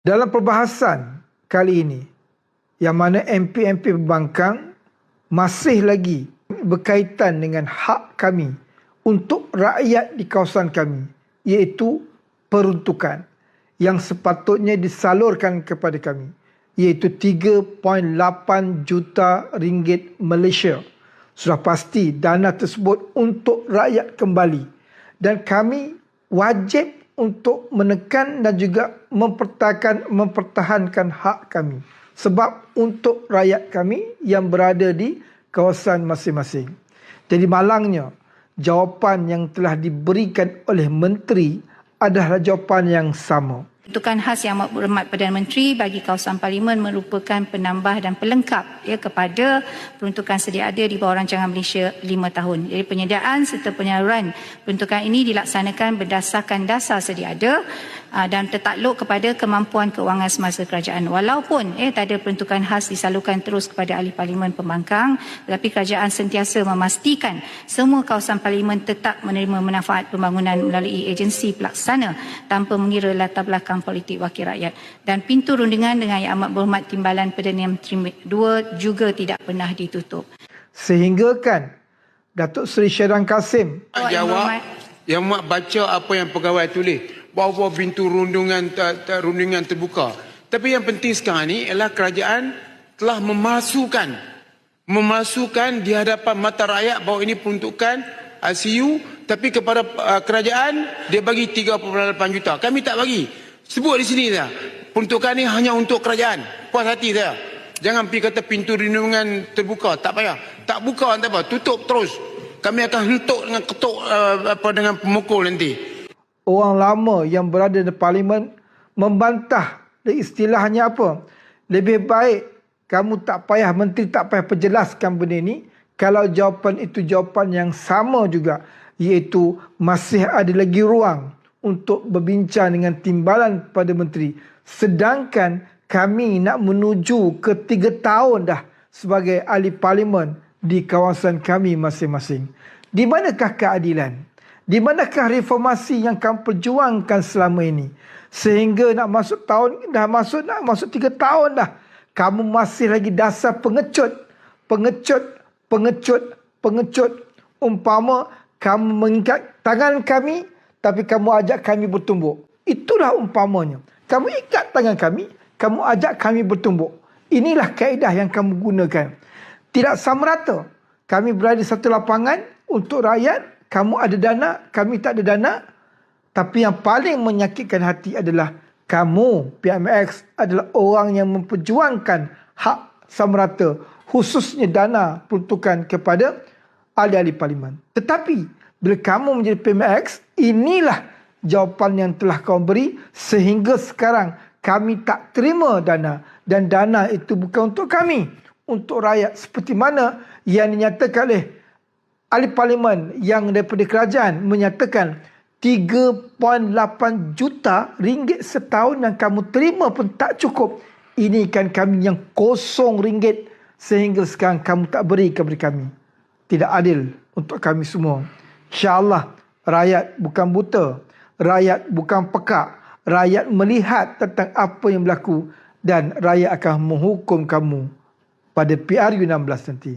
Dalam perbahasan kali ini, yang mana MP-MP pembangkang masih lagi berkaitan dengan hak kami untuk rakyat di kawasan kami, iaitu peruntukan yang sepatutnya disalurkan kepada kami, iaitu 3.8 juta ringgit Malaysia. Sudah pasti dana tersebut untuk rakyat kembali. Dan kami wajib untuk menekan dan juga mempertahankan mempertahankan hak kami sebab untuk rakyat kami yang berada di kawasan masing-masing. Jadi malangnya jawapan yang telah diberikan oleh menteri adalah jawapan yang sama. Peruntukan khas Yang Amat Berhormat Perdana Menteri bagi kawasan parlimen merupakan penambah dan pelengkap ya kepada peruntukan sedia ada di bawah rancangan Malaysia 5 tahun. Jadi penyediaan serta penyaluran peruntukan ini dilaksanakan berdasarkan dasar sedia ada Ah, dan tertakluk kepada kemampuan keuangan semasa kerajaan. Walaupun eh, tak ada peruntukan khas disalurkan terus kepada ahli parlimen pembangkang, tetapi kerajaan sentiasa memastikan semua kawasan parlimen tetap menerima manfaat pembangunan melalui agensi pelaksana tanpa mengira latar belakang politik wakil rakyat. Dan pintu rundingan dengan Yang Amat Berhormat Timbalan Perdana Menteri II juga tidak pernah ditutup. Sehingga kan Datuk Seri Syeran Kasim jawab yang mak baca apa yang pegawai tulis bahawa pintu rundungan rundingan terbuka. Tapi yang penting sekarang ni ialah kerajaan telah memasukkan memasukkan di hadapan mata rakyat bahawa ini peruntukan ICU tapi kepada uh, kerajaan dia bagi 3.8 juta. Kami tak bagi. Sebut di sini dah. Peruntukan ni hanya untuk kerajaan. Puas hati saya. Jangan pergi kata pintu rundungan terbuka. Tak payah. Tak buka tak apa. Tutup terus. Kami akan hentuk dengan ketuk uh, apa dengan pemukul nanti orang lama yang berada di parlimen membantah istilahnya apa? Lebih baik kamu tak payah menteri tak payah perjelaskan benda ini kalau jawapan itu jawapan yang sama juga iaitu masih ada lagi ruang untuk berbincang dengan timbalan pada menteri. Sedangkan kami nak menuju ke tiga tahun dah sebagai ahli parlimen di kawasan kami masing-masing. Di manakah keadilan di manakah reformasi yang kamu perjuangkan selama ini? Sehingga nak masuk tahun, dah masuk nak masuk tiga tahun dah. Kamu masih lagi dasar pengecut. Pengecut, pengecut, pengecut. Umpama kamu mengikat tangan kami, tapi kamu ajak kami bertumbuk. Itulah umpamanya. Kamu ikat tangan kami, kamu ajak kami bertumbuk. Inilah kaedah yang kamu gunakan. Tidak sama rata. Kami berada di satu lapangan untuk rakyat kamu ada dana, kami tak ada dana. Tapi yang paling menyakitkan hati adalah kamu, PMX, adalah orang yang memperjuangkan hak samarata, khususnya dana peruntukan kepada ahli-ahli parlimen. Tetapi, bila kamu menjadi PMX, inilah jawapan yang telah kau beri sehingga sekarang kami tak terima dana. Dan dana itu bukan untuk kami, untuk rakyat. Seperti mana yang dinyatakan oleh ahli parlimen yang daripada kerajaan menyatakan 3.8 juta ringgit setahun yang kamu terima pun tak cukup. Ini kan kami yang kosong ringgit sehingga sekarang kamu tak beri kepada kami. Tidak adil untuk kami semua. InsyaAllah rakyat bukan buta. Rakyat bukan pekak. Rakyat melihat tentang apa yang berlaku dan rakyat akan menghukum kamu pada PRU 16 nanti.